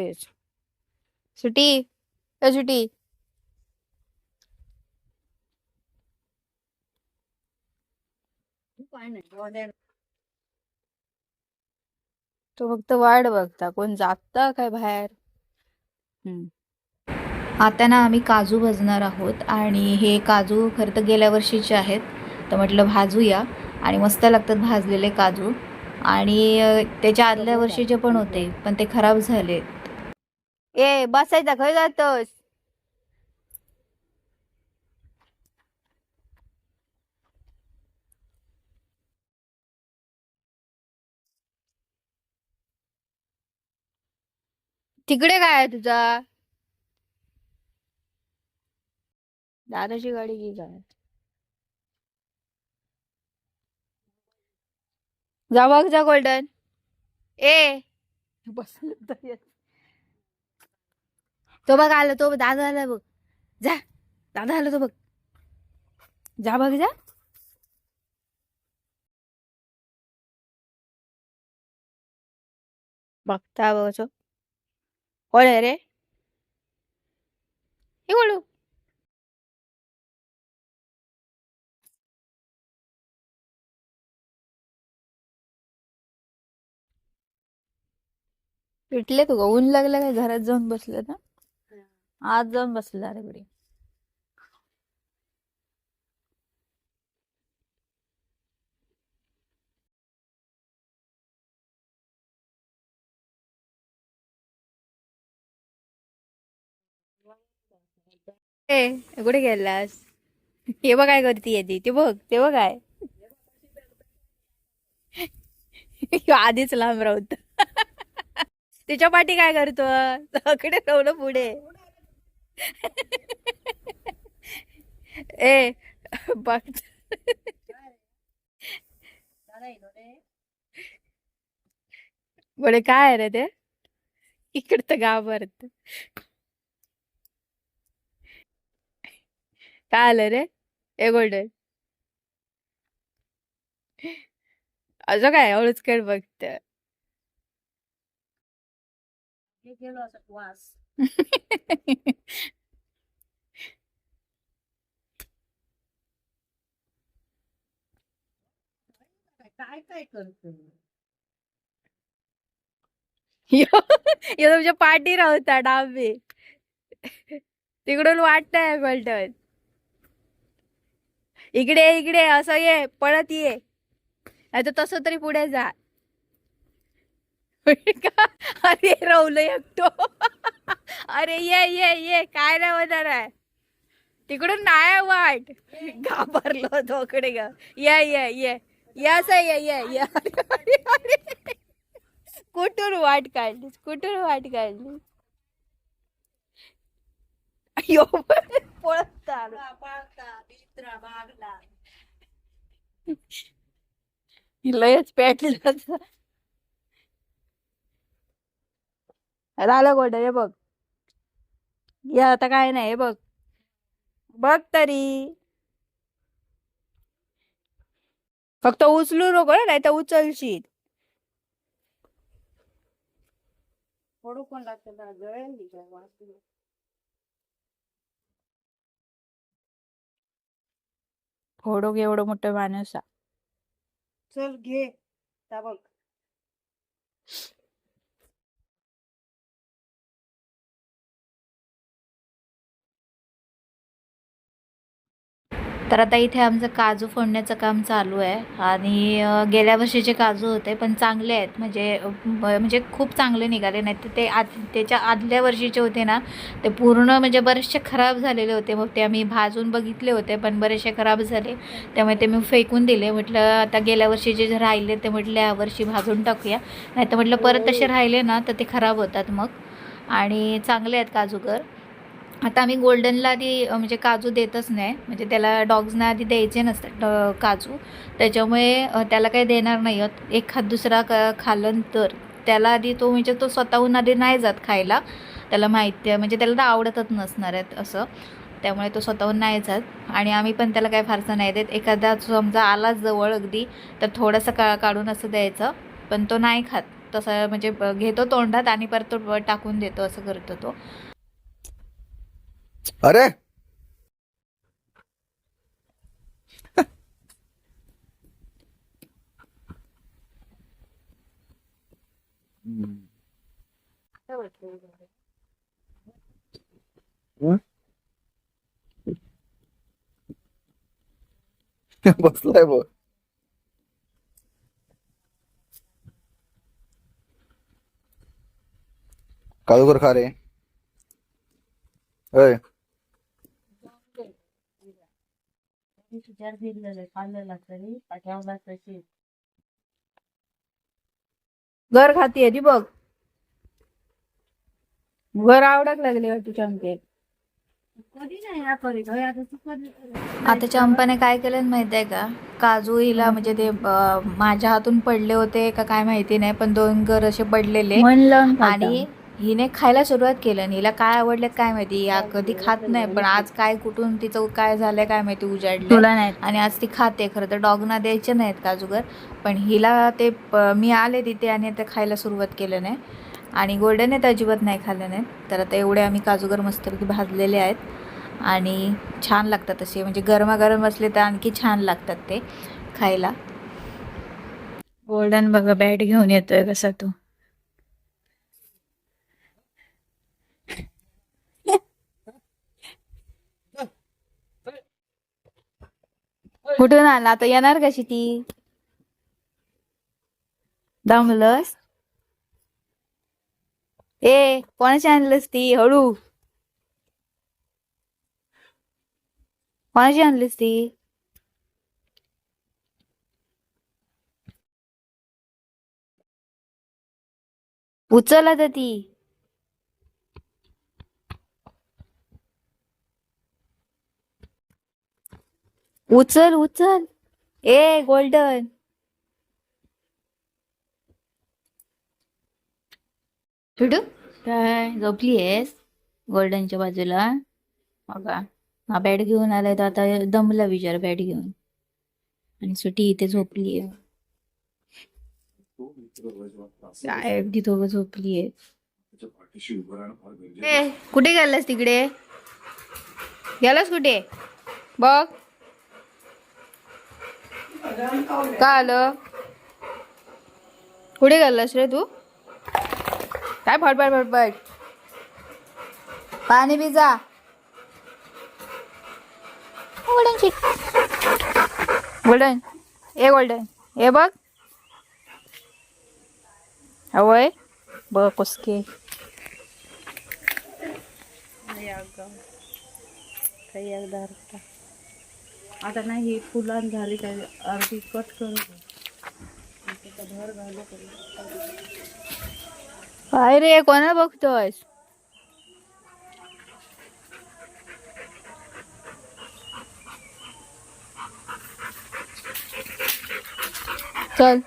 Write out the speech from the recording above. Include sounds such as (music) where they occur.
तेच सुटी? ए सुटी. तो फक्त वाट बघता कोण जाता काय बाहेर? हम्म. आता ना आम्ही काजू भाजणार आहोत आणि हे काजू खरं तर गेल्या वर्षीचे आहेत. तर म्हटलं भाजूया आणि मस्त लागतात भाजलेले काजू. आणि त्याच्या आदल्या वर्षीचे पण होते पण ते खराब झाले. ए बसायचा खय जातोस? तिकडे काय आहे तुझा? दादाची गाडी की काय जा बघ जा गोल्डन. ए. बस तो बघ आला तो दादा आला बघ. जा दादा आला तो बघ. जा बघ जा. बघता बघ कोण आहे रे? हे बोलू. पिटले तू का ऊन लागलं काय घरात जाऊन बसलं ना? आज जाऊन बसला रे बडी कुठे गेलास? हे बघ काय करते ती ते बघ ते बघ काय. आधीच लांब राहत तिच्या पाठी काय करतो सगळे ठेवलं पुढे. ए बघ बडे काय आहे रे ते? इकडे तर गावात काय आलं रे? ए गोल्डन असं काय हळूच कर बघत काय काय करतो तुमच्या पाठी राहता डाबे. तिकडून वाटतंय पलटन इकडे इकडे असं ये पळत ये. नाही तर तसं तरी पुढे जा. (laughs) अरे रवलं एकटो अरे ये ये ये. काय नाही होणार आहे. तिकडून नाही वाट. घाबरलो तोकडे ग. ये ये ये. ये ये ये या. कुठून वाट काढलीस? कुठून वाट काढली अय्यो पळत लयच पेटलं झालं गोड हे बघ. या आता काय नाही हे बघ. बघ तरी. फक्त उचलू नको ना, नाही तर उचलशील. पडू पण लागतं? जळेल. फोडो एवढं मोठं माणूस. चल घे. ता बघ. तर आता इथे आमचं काजू फोडण्याचं काम चालू आहे. आणि गेल्या वर्षीचे काजू होते पण चांगले आहेत. म्हणजे म्हणजे खूप चांगले निघाले. नाहीत ते आद त्याच्या आदल्या वर्षीचे होते ना ते पूर्ण म्हणजे बरेचसे खराब झालेले होते. मग ते आम्ही भाजून बघितले होते पण बरेचसे खराब झाले. त्यामुळे ते मी फेकून दिले. म्हटलं आता गेल्या वर्षीचे जे राहिले ते म्हटलं यावर्षी भाजून टाकूया. नाही तर म्हटलं परत तसे राहिले ना तर ते खराब होतात मग. आणि चांगले आहेत काजूगर आता आम्ही गोल्डनला आधी म्हणजे काजू देतच नाही. म्हणजे त्याला डॉग्सना आधी द्यायचे नसतात ड- काजू. त्याच्यामुळे त्याला काही देणार नाही. आहोत एखाद दुसरा क खालन तर. त्याला आधी तो म्हणजे तो स्वतःहून आधी नाही जात खायला. त्याला माहिती आहे. म्हणजे त्याला तर आवडतच नसणार आहेत असं. त्यामुळे तो स्वतःहून नाही जात. आणि आम्ही पण त्याला काही फारसं नाही देत. एखादा समजा आला जवळ अगदी तर थोडंसं का काढून असं द्यायचं. पण तो नाही खात. तसं म्हणजे घेतो तोंडात आणि परत तो टाकून देतो असं करतो तो. अरे. (laughs) बसलाय बघ. काळूकर खा रे. तुझ्यावर दिलेलं खाल्लेला तरी पाठवला तशी घर खाती ती बघ. घर आवडक लागले तुझ्या आमचे कधी नाही ना करीत होय आता तू कधी आता चंपाने काय केलं माहिती आहे का? काजू हिला म्हणजे ते अं, माझ्या हातून पडले होते का काय माहिती नाही पण दोन घर असे पडलेले. आणि हिने खायला सुरुवात केलं आणि हिला काय आवडलं काय माहिती? या कधी खात नाही पण आज काय कुठून तिचं काय झालंय काय माहिती उजाडलं. तुला नाही. आणि आज ती खाते खरं तर डॉगना द्यायचे नाहीत काजूगर. पण हिला ते प- मी आले तिथे आणि ते खायला सुरुवात केलं नाही. आणि गोल्डन तर अजिबात नाही खाल्लं नाही. तर आता एवढे आम्ही काजूगर मस्तपैकी भाजलेले आहेत. आणि छान लागतात असे म्हणजे गरमागरम असले तर आणखी छान लागतात ते खायला. गोल्डन बघा बॅट घेऊन येतोय कसा तू. कुठून आला? आता येणार कशी ती दमलस? ए कोणाची आणलंस ती? हळू. कोणाची आणलीस ती? उचल आता ती उचल उचल. ए गोल्डन. छोटू काय झोपली आहेस गोल्डनच्या बाजूला. बघा हा बॅट घेऊन आलाय तर आता दमला विचार बॅट घेऊन. आणि सुटी इथे झोपली आहे काय दोघं झोपली आहे कुठे गेलास तिकडे? गेलास कुठे? बघ. का आलं? कुठे गेलास रे तू? काय फटफट फटफट पाणी बी जा. गोल्डन गोल्डन ए गोल्डन ए बघ. हवय बघ कुसके. काही एकदा. आता नाही ही फुलान झाली काय अर्धी कट करू काय रे कोणा बघतोयस? चल.